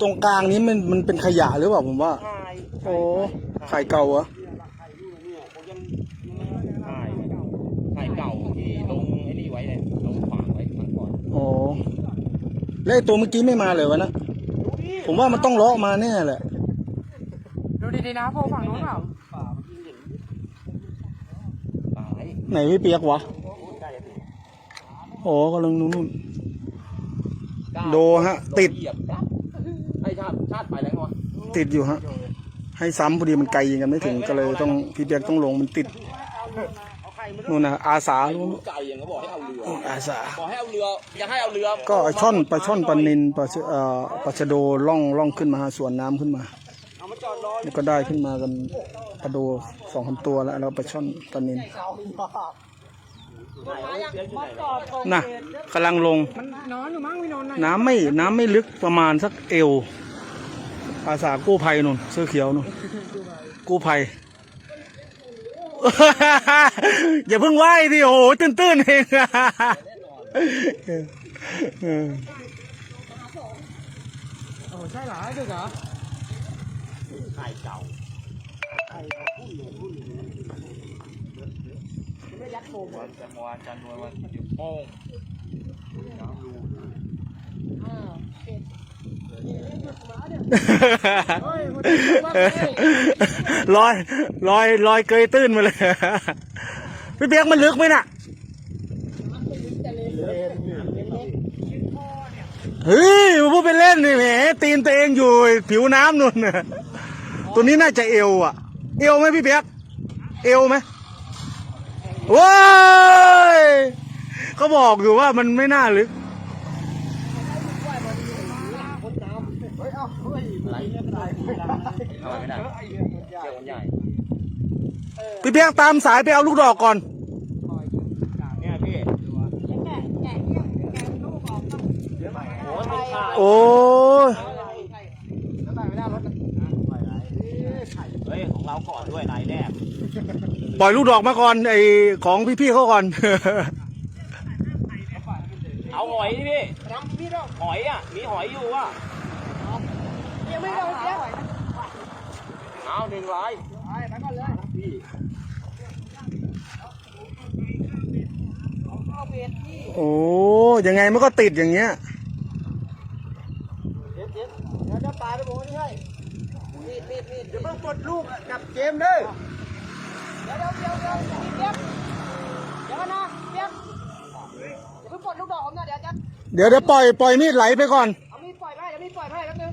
ตรงกลางนี้มันมันเป็นขยะหรือเปล่าผมว่า ถ่ายโอ้ไข่เก่าเหรอถ่ายถ่ายเก่าที่ลงไอ้นี่ไว้เนี่ยลงขวางไว้ครั้งก่อนโอ้แล้วไอ้ตัวเมื่อกี้ไม่มาเลยวะนะ ผมว่ามันต้องเลาะมาแน่แหละ ดูดีๆนะโพฝั่งนู้นเปล่าตายไหนพี่เปียกวะโอ้กำลังนู่นนู่นโดฮะติด เหยียบปั๊บ ไอ้ชาติชาติไปแล้วไงวะติดอยู่ฮะ ให้ซ้ำพอดีมันไกลยิงกันไม่ถึงก็เลยต้องพี่เปียกต้องลงมันติดนู่นนะอาสานู่นไก่ยังก็บอกให้เอาเรืออาสาบอกให้เอาเรืออย่าให้เอาเรือ ก็ไอ้ช่อนปลาช่อนปลานินปลาชเอ่อปลาชะโดล่องล่องขึ้นมาสวนน้ำขึ้นมาแล้วก็ได้ขึ้นมากันปลาโดสองสามตัวแล้วแล้วปลาช่อนปลานินน่ะกำลังลงมันนอนอยู่มั้งไม่นอนไหนน้ำไม่น้ำไม่ลึกประมาณสักเอว อาสากู้ภัยนุ่นเสื้อเขียวนุ่นกู้ภัย อย่าเพิ่งไหว้ดิโอ้โหตื้นๆเองเออโอ้ใช่เหรอดึกเหรอไข่เก่าไม่ยัดโฟมวันจันทร์วันจันทร์วันเดี๋ยวโป้ง ลอยลอยลอยเกยตื้นมาเลยพี่เปียกมันลึกไหมน่ะเฮ้ยพูดไปเล่นนี่แหมตีนตัวเองอยู่ผิวน้ำนู่นน่ะตัวนี้น่าจะเอวอะ เอวไหมพี่เปียก เอวไหมว้ายเขาบอกอยู่ว่ามันไม่น่าลึก อะไรเอาไม่ได้เจ้าคนใหญ่พี่เปียกตามสายไปเอาลูกดอกก่อน เนี่ยพี่โอ้ยมันขาดโอ้ยเฮ้ยของเราก่อนด้วยนายแนบปล่อยลูกดอกมาก่อนไอของพี่ๆเขาก่อน เอาหอยดิพี่หอยอะ มีหอยอยู่อะ ยังไม่ได้เอาเสียเอาหนึ่งร้อยไปก่อนเลยพี่โอ้ยังไงมันก็ติดอย่างเงี้ยเดี๋ยวเดี๋ยวเดี๋ยวจะปลาไปบอกว่านี่ให้มีดมีดมีดเดี๋ยวเพิ่งปลดลูกกับเกมเด้อเดี๋ยวเดี๋ยวเดี๋ยวเดี๋ยวเปียกเดี๋ยวนะเปียกเดี๋ยวเพิ่งปลดลูกดอกผมนะเดี๋ยวจะเดี๋ยวเดี๋ยวปล่อยปล่อยมีดไหลไปก่อน เอามีดปล่อยไปเดี๋ยวมีดปล่อยไปแป๊บนึง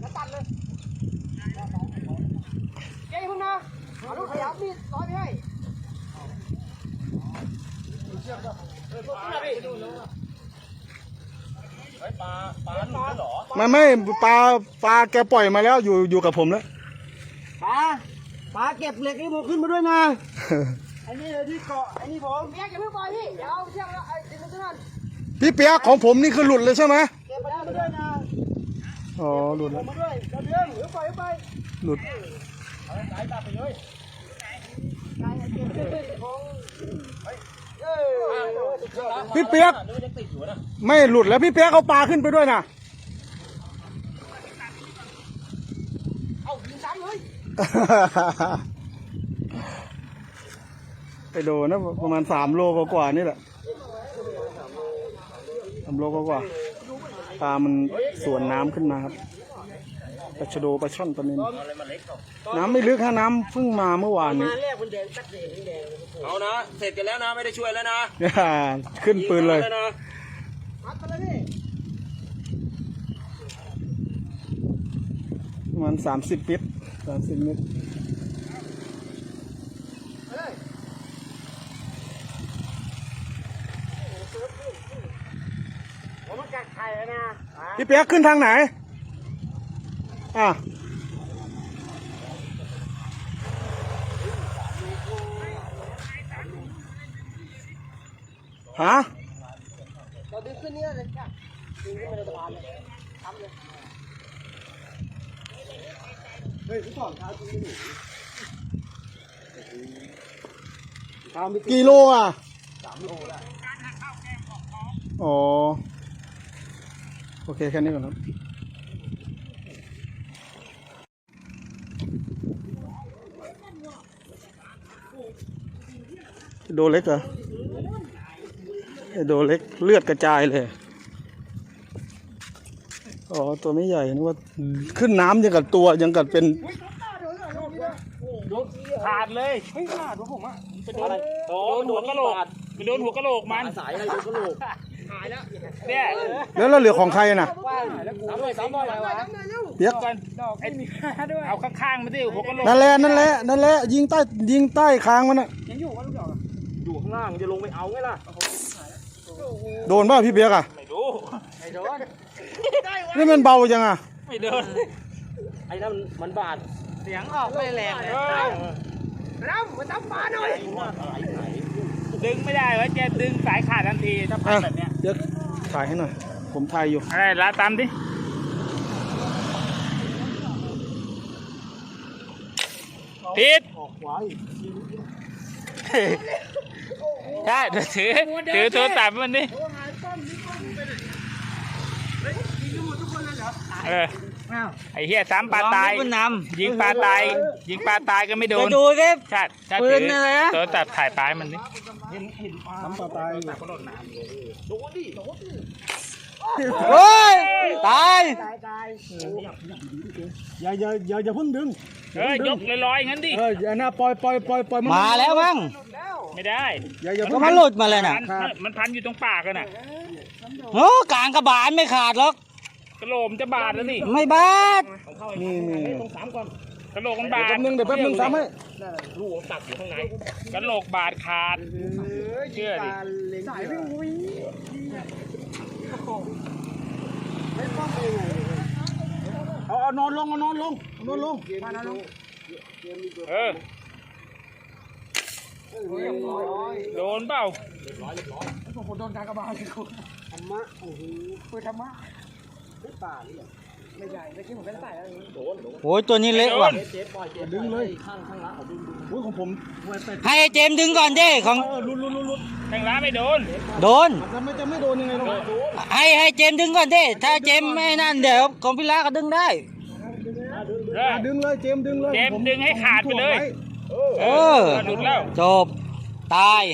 แล้วตัดเลยเจ๊เพิ่งนะ เอาลูกขยับมีดร้อยไปให้เออพวกนี้นะพี่เฮ้ยปลาปลาหนุนเหรอไม่ไม่ปลาปลาแกปล่อยมาแล้วอยู่อยู่กับผมแล้วปลาปลาเก็บเหล็กนี่ผมขึ้นมาด้วยนะไอ้นี่เลยที่เกาะไอ้นี่ผมเปียกอย่าเพิ่งปล่อยพี่เดี๋ยวเอาเชือกแล้วไอ้ดึงมันขึ้นมาพี่เปียกของผมนี่คือหลุดเลยใช่ไหมเก็บไปมาด้วยนะอ๋อหลุดผแล้วมมาด้วยเดี๋ยวเดืองหรือปล่อยไปหลุดไก่เก็บของเออ พี่เปียกนึกว่าจะติดอยู่นะไม่หลุดแล้วพี่เปียกเอาปลาขึ้นไปด้วยนะเอายิงซ้ำเลยไปโดนนะประมาณสามโลกว่าๆนี่แหละสามโลกว่าๆปลามันสวนน้ำขึ้นมาครับ ปลาชะโดปลาช่อนปลานินเอาอะไรมาเล็กหรอกน้ำไม่ลึกฮะน้ำเพิ่งมาเมื่อวานนี้ มาแรกมันแดงตัดแดงแดงเอานะ เสร็จกันแล้วนะ ไม่ได้ช่วยแล้วนะ ขึ้นปืนเลยงนะมัดไปเลยพี่ประมาณสามสิบเมตรสามสิบเมตรผมมากัดไข่แล้วนะพี่เปียกขึ้นทางไหน อะฮะเราดึงขึ้นนี่เลยจ้ะดึงขึ้นมาในสะพานเลยทำเลยเฮ้ยพี่สอนเท้าจริงดิเท้าไม่กี่โลอะสามโลได้อ๋อ โอเค แค่นี้ก่อนครับ โดเล็กเหรอไอ้โดเล็กเลือดกระจายเลย อ๋อ ตัวไม่ใหญ่นึกว่าขึ้นน้ำยังกับตัวยังกับเป็นขาดเลยไม่ขาดวะผมอะไปโดนโดนหัวกะโหลกไปโดนหัวกะโหลกมันสายอะไรหัวกะโหลกเนี่ยแล้วเราเหลือของใครน่ะสามร้อยสามร้อยอะไรวะเปียกกันไอ้เอาข้างๆมาดิหัวกะโหลกนั่นแหละนั่นแหละนั่นแหละยิงใต้ยิงใต้คางมันน่ะอยู่ข้าง ล่างจะลงไปเอาไงล่ะ โดนป่ะพี่เปียกอะไม่รู้ไอ้โดน นี่มันเบาจังอะไม่โดน ไอ้นั่นมันบาด เสียงออกไม่แรงเลยน้ำมาจับปลาหน่อยดึงไม่ได้วะจะดึงสายขาดทันทีถ้าพันอะแบบเนี้ยเปียกถ่ายให้หน่อย ผมถ่ายอยู่อะไรลาตามดิผิด ใช่ถือถือโทรศัพท์มันดิเออ ไอ้เหี้ยซ้ำปลาตายลองดิคุณนยิงปลาตาย ยิงปลาตายก็ไม่โดไปนดูสิใช่ใช่ปืถืนออะไรนะ โทรศัพท์ถ่ายปลายมันดิโอ้ยตายอย่าอย่าอย่าอย่าเพิ่งดึงเออยกลอยๆงั้นดิเอออย่าน่าปล่อยปล่อยปล่อยปล่อยนมาแล้วมั้งไม่ได้อย่าอย่าก็เพิ่งมันหลุดมาเลยน่ะมันมันพันอยู่ตรงปากกันน่ะโอ้กลางกระบาลไม่ขาดหรอก กระโหลกมนจะบาดแล้วนี่ไม่บาดนี่นี่กระโหลกมันเดี๋ยวบาดแป๊บนึงเดี๋ยวแป๊บนึงซ้ำให้ลูกตักอยู่ข้างในกระโหลกบาดขาดเชื่อดิสายวิ่งวิ่งเอาเอานอนลงเอานอนลงเอานอนลงเออโดนเปล่าผมโดนการกระบาดเลยคุณธรรมะโอ้โหเปิดธรรมะ ไม่ป่านี่ไม่ใหญ่เมื่อกี้ผมไม่ได้ใส่แล้วโดนโอ้ยตัวนี้เละว่ะ เจ๊ปล่อยเจ๊ดึงเลยข้างข้างละเอาดึงโอ้ยของผมให้ไอ้เจมส์ดึงก่อนดิของ เออลุดลุดลุดลุดแทงร้าไม่โดนโดนจะไม่จะไม่โดนยังไงหรอกให้ให้เจมส์ดึงก่อนดิถ้าเจมส์ไม่นั่นเดี๋ยวของพี่ลาก็ดึงได้ เออ อะดึงเลยเจมส์ดึงเลยเจมส์ผดึงให้ขาดไปเลยเออ หลุดแล้วจบ ตาย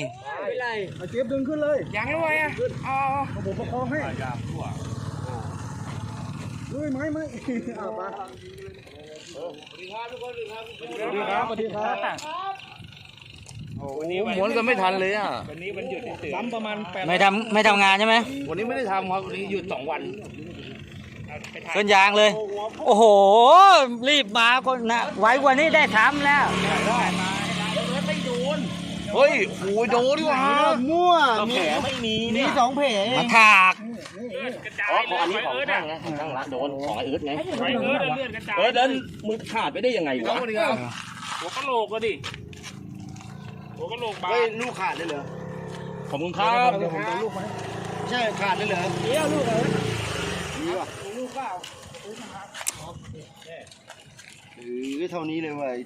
ไม่ไรเอาเจมส์ดึงขึ้นเลยยังไม่ไหวอะอ๋อเอาผมประคองให้ เฮ้ยไม่ไม่เอามาสวัสดีครับสวัสดีครับวันนี้ม้วนกันไม่ทันเลยอะ วันนี้วันหยุดเสือซ้ำประมาณแปดไม่ทำไม่ทำงานใช่ไหม วันนี้ไม่ได้ทำครับ วันนี้หยุดสองวันเอาไปถ่ายต้นยางเลย โอ้โห รีบมาคนนะ ไว้กว่านี้ได้ทำแล้วเฮ้ยโอ้ยโดนดีกว่ามั่วแผลไม่มีมีเนี่ยสองแผลมาถาก กระจายอ๋อของอันนี้เลยของเอิร์ดข้าอะงนะของข้างละโดนของไอเอิร์ธไงไฟเอิร์ดอะเลือดกระจายเออเดินมึงขาดไปได้ยังไงวะหัวกะโหลกก็ดิหัวกะโหลกบาเฮ้ยดลูกขาดเลยเหรอขอบคุณครับเดี๋ยวผมจะลูกมาให้ใช่ขาดเลยเหรอเดี๋ยวลูกเลยเออเท่านี้เลยเว้ย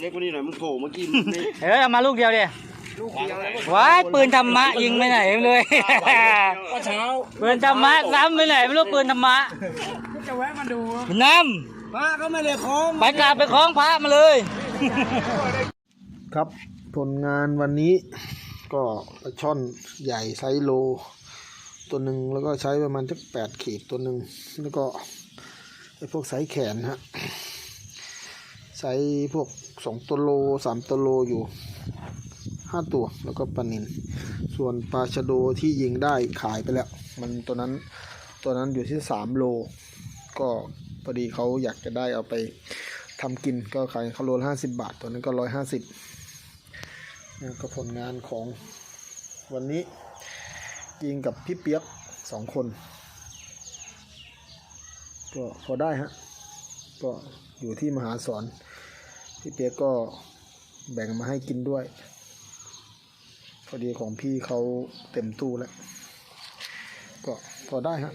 เล็กกว่านี้หน่อยมึงโผล่เมื่อกี้มึงไม่เออเอามาลูกเดียวเดียลูกเดียวเลย ว้ายปืนธรรมะยิงไปไหนเลย ก็เช้าปืนธรรมะซ้ำไปไหนไม่รู้ปืนธรรมะจะแวะมาดูน้ป้าก็ไม่ได้คล้องำไปกราบไปคล้องพระมาเลย ครับผลงานวันนี้ก็ปลาช่อนใหญ่ไซส์โล ตัวหนึ่งแล้วก็ใช้ประมาณสักแปดขีดตัวหนึ่งแล้วก็ไอ้พวกไซส์แขนฮะไซส์พวกสองตัวโลสามตัวโลอยู่ ห้าตัว แล้วก็ปลานินส่วนปลาชะโดที่ยิงได้ขายไปแล้ว มันตัวนั้นตัวนั้นอยู่ที่สามโล ก็พอดีเขาอยากจะได้เอาไปทำกินก็ขายเขาโลละห้าสิบบาท ตัวนั้นก็ร้อยห้าสิบนี่ก็ผลงานของวันนี้ยิงกับพี่เปียกสองคน ก็พอได้ฮะ ก็อยู่ที่มหาสอนพี่เปียกก็แบ่งมาให้กินด้วย พอดีของพี่เขาเต็มตู้แล้ว ก็พอได้ฮะ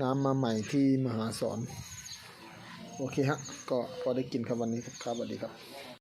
น้ำมาใหม่ที่มหาสอน โอเคฮะ ก็พอได้กินครับวันนี้ครับครับสวัสดีครับ